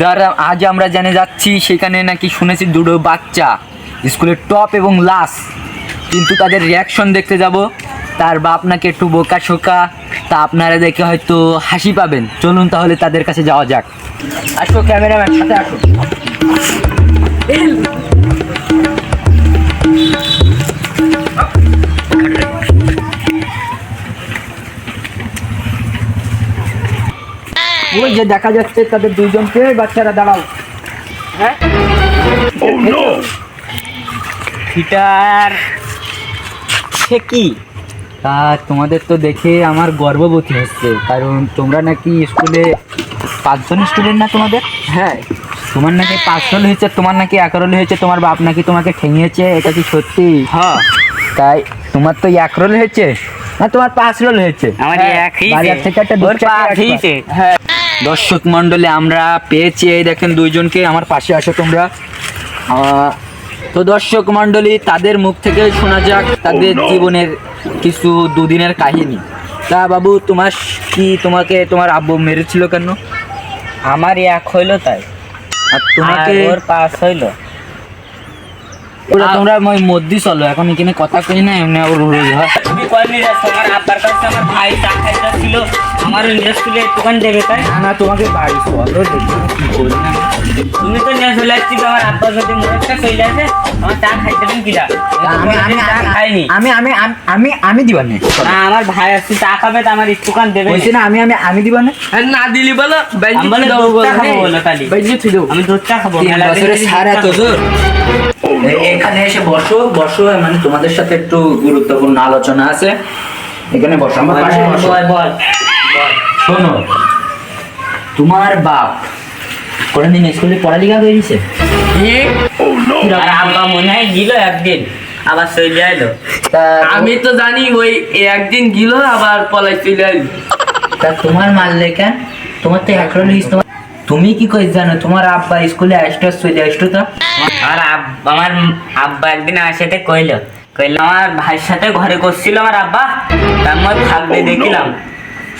যারা আজ আমরা জেনে যাচ্ছি, সেখানে নাকি শুনেছি দুটো বাচ্চা স্কুলের টপ এবং লাস। কিন্তু তাদের রিয়াকশন দেখতে যাব। তার বাপ নাকি একটু বোকা শোকা, তা আপনারা দেখে হয়তো হাসি পাবেন। চলুন তাহলে তাদের কাছে যাওয়া যাক। আসো, ক্যামেরাম্যান, সাথে আসো। যে দেখা যাচ্ছে তাদের দুইজনকে বাচ্চারা দাঁড়াও। হ্যাঁ? ফিটার সে কি? তা তোমাদের তো দেখে আমার গর্ববোধ হচ্ছে কারণ তোমরা নাকি স্কুলে পাঁচজন স্টুডেন্ট না তোমাদের? হ্যাঁ। তোমার নাকি পাঁচশোল হয়েছে তোমার নাকি একরোল হয়েছে তোমার বাপ নাকি তোমাকে ঠেঙিয়েছে এটা কি সত্যি? হ্যাঁ। তাই তোমার তো এক রোল হয়েছে? না তোমার পাঁচ রোল হয়েছে আমার এক। বাজার থেকে একটা। হ্যাঁ। দর্শক মণ্ডলে আমরা পেয়েছি এই দেখেন দুইজনকে আমার পাশে আসো তোমরা। তো দর্শক মণ্ডলী তাদের মুখ থেকে শোনা যাক তাদের জীবনের কিছু দুদিনের কাহিনী। তা বাবু তোমার কি তোমাকে তোমার আব্বু মেরেছিল কেন? আমার এক হইল তাই। আর তোমাকে ওর পাস হইল। ওরা তোমরা ওই মধ্যে চলো এখন এখানে কথা কই না এমনি ওর হয়। তুমি আব্বার কাছে আমার ভাই চা খাইতে ছিল আমার ইন্ডাস্ট্রিতে দোকান দেবে তাই? না না তোমাকে বাড়ি দেখি কি করি না তুমি তো নিয়ে চলে আসছি আমার আব্বার সাথে মোটরটা চলে আসে আমার চা খাইতে দিন কিনা আমি আমি চা খাইনি। আমি আমি আমি আমি দিবানে। না, আমার ভাই আসছে চা খাবে তো আমার দোকান দেবে। বলছি না আমি আমি আমি দিবানে। না দিলি বলো বলে দুধ চা খাব বলো তাহলে। বাইজি থুই দাও আমি দুধ চা খাব মেলা দিন সার খাব। জোর এখানে এসে বসো বসো মানে তোমাদের সাথে একটু গুরুত্বপূর্ণ আলোচনা আছে। এখানে বসো আমার পাশে বসো। বল বল। শোনো তোমার বাপ কোনদিন স্কুলে পড়ালেখা করেছে আর আব্বা মনে হয় গিল একদিন আবার চলে তা আমি তো জানি ওই একদিন গিলো আবার পলাই চলে আইল। তা তোমার মারলে কেন? তোমার তো একরোল তোমার তুমি কি কই জানো? তোমার আব্বা স্কুলে আসতে চলে আসতো তো? আর আমার আব্বা একদিন আমার সাথে কইলো কইলো আমার ভাইয়ের সাথে ঘরে করছিল আমার আব্বা তার মধ্যে থাকতে দেখিলাম।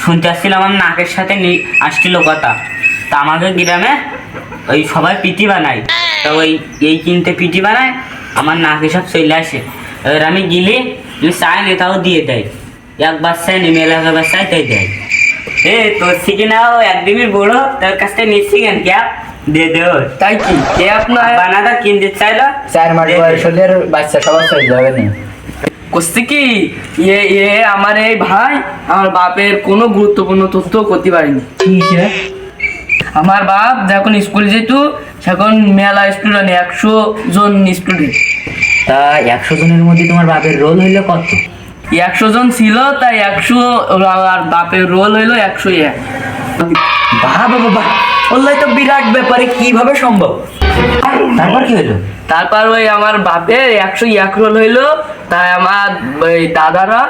শুনতে আসছিলাম আমার নাকের সাথে আসছিল কথা। তা আমাকে গ্রামে ওই সবাই পিটি বানায়। তা ওই এই কিনতে পিটি বানায় আমার নাকে সব চলে আসে। এবার আমি গিলি চাই নি তাও দিয়ে দেয়। একবার চাই নি মেলা চাই তাই দেয়। এ তোর থেকে নাও একদিনই বড় তোর কাছ থেকে নিচ্ছি কেন? ক্যাপ দিয়ে দেও তাই কি? কে আপনার বানাদা কিনতে চাইলো? চার মাস দে দে। বয়স হলে বাচ্চা সবার চলে যাবে না। করছে কি? ইয়ে ইয়ে আমার এই ভাই আমার বাপের কোনো গুরুত্বপূর্ণ তথ্য করতে পারেনি। আমার বাপ যখন স্কুল যেত সেখন মেলা স্টুডেন্ট একশো জন স্টুডেন্ট তা একশো জনের মধ্যে তোমার বাপের রোল হইল কত? একশো জন ছিল তাই একশো আর বাপের রোল হইল একশো এক। বাহ বাবা বাবা বললে তো বিরাট ব্যাপারে কীভাবে সম্ভব? তারপর কি হলো তারপর ওই আমার বাপের একশো এক রোল হইল তাই আমার ওই দাদারা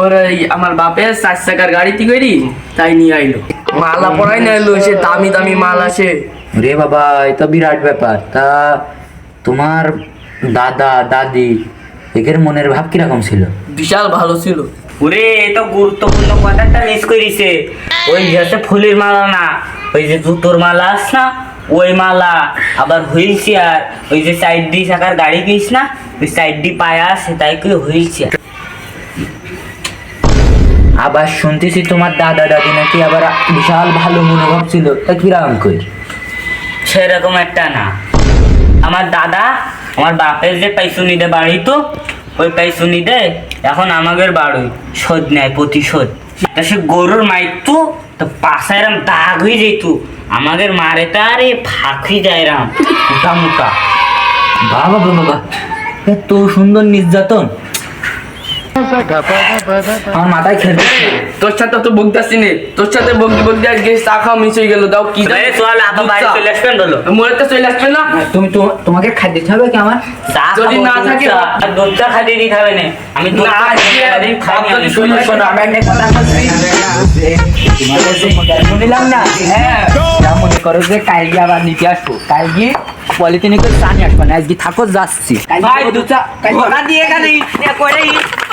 ওর ওই আমার বাপের চার চাকার গাড়িতে করি তাই নিয়ে আইলো। মালা পরাই না এলো সে দামি দামি মাল আসে। রে বাবা এ তো বিরাট ব্যাপার। তা তোমার দাদা দাদি এদের মনের ভাব কীরকম ছিল? বিশাল ভালো ছিল। ওরে এ তো গুরুত্বপূর্ণ কথাটা মিস করিছে ওই যে হচ্ছে ফুলের মালা না ওই যে জুতোর মালা আস না, ওই মালা। আবার হুইল চেয়ার ওই যে সাইড ডি চাকার গাড়ি কিস না, ওই সাইড ডি পায়া আছে, তাই কি হুইল চেয়ার আবার শুনতেছি তোমার দাদা দাদি নাকি আবার বিশাল ভালো মনোভাব ছিল, তা কীরকম কই? সেরকম একটা না। আমার দাদা, আমার বাপের যে পাইসুনি দে বাড়ি তো, ওই পাইসুনি দে, এখন আমাদের বাড়ি, শোধ নেয় প্রতিশোধ। তা সে গরুর মাইতো তো পাশে এরম দাগ হয়ে যেত আমাদের মারে তারে ফাঁকি যায় রাম। মোটা মোটা। বাবা বাবা বাবা এত সুন্দর নির্যাতন। আমার মাথায় খেলতে তোর সাথে তো বকতেছি নে। তোর সাথে বকতে বকতে আজকে চা খাওয়া মিস হয়ে গেল। দাও কি চল আবার চা। চলে আসবেন বলো। মোরে তো চলে আসবে না? তুমি তো তোমাকে খাদ্য দিতে হবে কি আমার? চা যদি না থাকে- আর দুধটা খাইয়ে দিতে হবে না। আমি দুধ খাইনি ভাত আমি। শোনো, শোনো, আমি একটা কথা বলছি। তোমাকে যে না। হ্যাঁ মনে করো যে কালকে আবার নিতে আসব কালকে পলিথিনে করে চা। নিয়ে আসব না আজকে থাকো যাচ্ছি ভাই দু চা। দিয়ে করে